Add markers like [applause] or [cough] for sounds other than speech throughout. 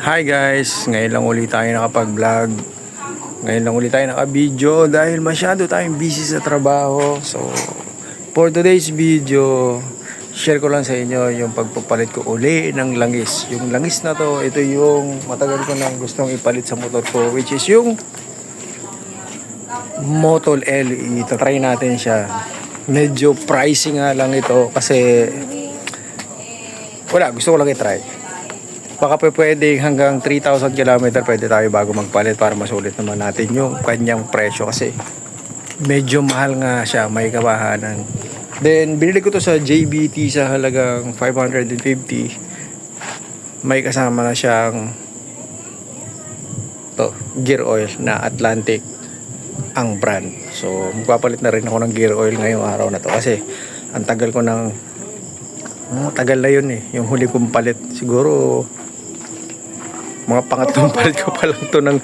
Hi guys! Ngayon lang ulit tayo nakapag-vlog. Ngayon lang ulit tayo naka-video dahil masyado tayong busy sa trabaho. So, for today's video, share ko lang sa inyo yung pagpapalit ko uli ng langis. Yung langis na to, ito yung matagal ko nang gustong ipalit sa motor ko which is yung Motol L. Itatry natin siya. Medyo pricey nga lang ito kasi wala, gusto ko lang i-try. Baka pa pwede hanggang 3,000 km pwede tayo bago magpalit para masulit naman natin yung kanyang presyo kasi medyo mahal nga siya, may kabahanan. Then, binili ko to sa JBT sa halagang 550. May kasama na siyang to, gear oil na Atlantic ang brand. So, magpapalit na rin ako ng gear oil ngayong araw na to kasi ang tagal ko ng oh, tagal na yun eh. Yung huli kong palit siguro mga pangatlong [laughs] palit ko pa lang to ng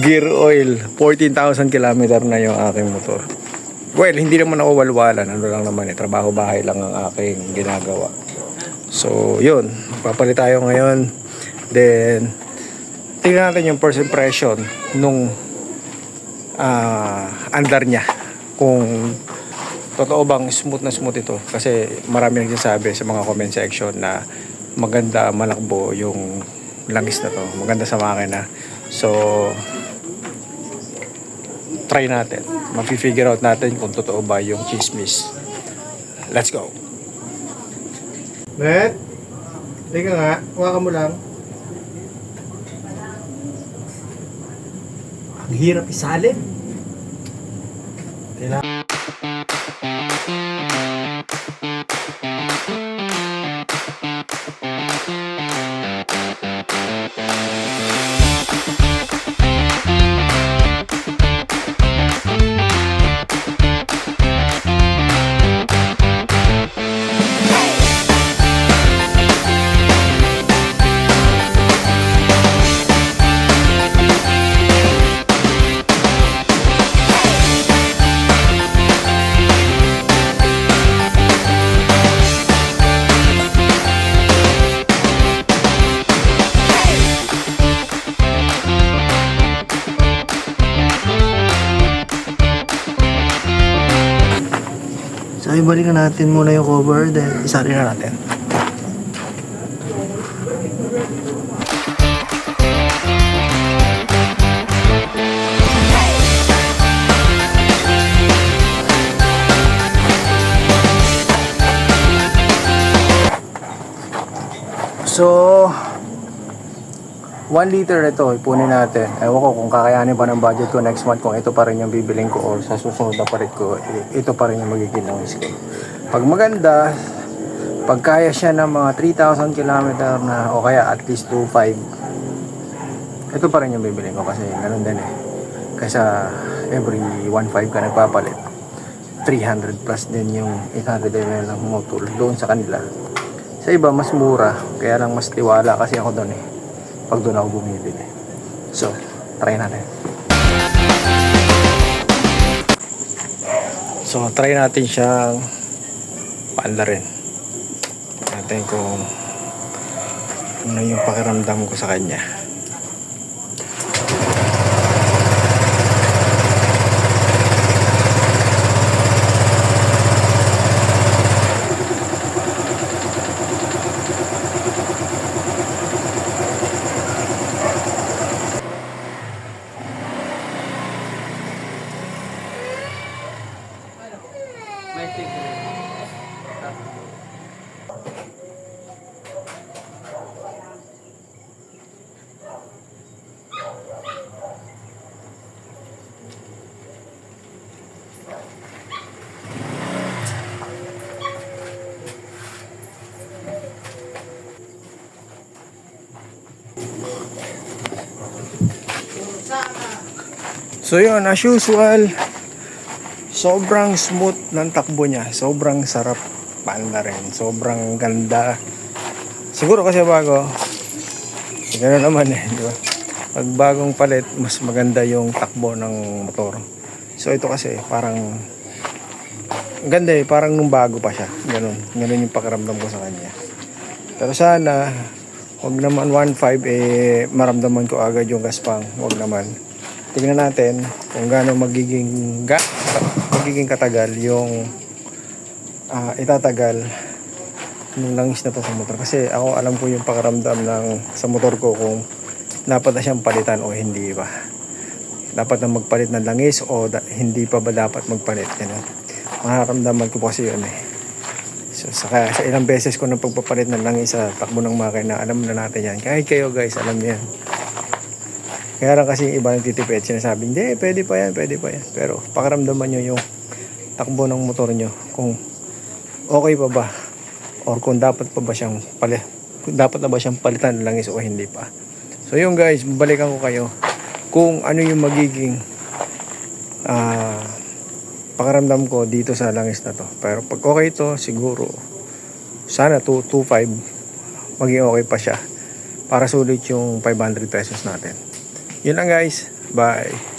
gear oil. 14,000 km na yung aking motor. Well, hindi naman ako walwalan. Ano lang naman eh, trabaho bahay lang ang aking ginagawa. So, yun. Papalit tayo ngayon. Then, tingnan natin yung first impression nung ah, andar niya. Kung totoo bang smooth na smooth ito. Kasi marami nagsasabi sa mga comment section na maganda malakbo yung langis na to. Maganda sa makina. So, try natin. Mapi-figure out natin kung totoo ba yung chismis. Let's go. Bet, teka nga, huwakan mo lang. Ang hirap isalin. Kailangan So, ibalikan natin muna yung cover, then isali na natin. So, 1 liter ito, ipunin natin. Ewan ko kung kakayanin pa ng budget ko next month kung ito pa rin yung bibiling ko or sa susunod na palit ko, ito pa rin yung magiging langis ko. Pag maganda, pag kaya siya ng mga 3,000 km na o kaya at least 2,500, ito pa rin yung bibiling ko kasi ganun din eh. Kaysa every 1,500 ka nagpapalit, 300 plus din yung 800 ml ng motor doon sa kanila. Sa iba, mas mura. Kaya lang mas tiwala kasi ako doon eh. Pag doon ako bumibili. So, try natin. So, try natin siyang paanda rin. Natin kung ano yung pakiramdam ko sa kanya. So yun, as usual, sobrang smooth ng takbo niya. Sobrang sarap panda rin. Sobrang ganda. Siguro kasi bago, gano'n naman eh, di? Pag bagong palit, mas maganda yung takbo ng motor. So ito kasi parang ang ganda eh, parang nung bago pa siya. Ganun. Ganun yung pakiramdam ko sa kanya. Pero sana, Huwag naman 1.5 eh maramdaman ko agad yung gaspang. Huwag naman. Tingnan natin kung gaano magiging ga, magiging katagal yung ah, itatagal ng langis na to sa motor. Kasi ako alam ko yung pakaramdam ng sa motor ko kung dapat na siyang palitan o hindi ba. Dapat na magpalit ng langis o da- hindi pa ba dapat magpalit. Ganun. Makaramdaman ko po kasi yun eh. So, saka sa ilang beses ko na pagpapalit ng langis sa takbo ng makina, alam na natin yan. Kahit kayo guys, alam niyo yan. Kaya lang kasi iba nagtitipid, sinasabi, hindi, pwede pa yan, pwede pa yan. Pero pakaramdaman nyo yung takbo ng motor nyo, kung okay pa ba, or kung dapat pa ba siyang pali, dapat na ba siyang palitan ng langis o hindi pa. So yun guys, babalikan ko kayo kung ano yung magiging ah pakaramdam ko dito sa langis na to. Pero pag okay to, siguro sana 2 2.5 maging okay pa siya para sulit yung 500 pesos natin. Yun lang guys. Bye.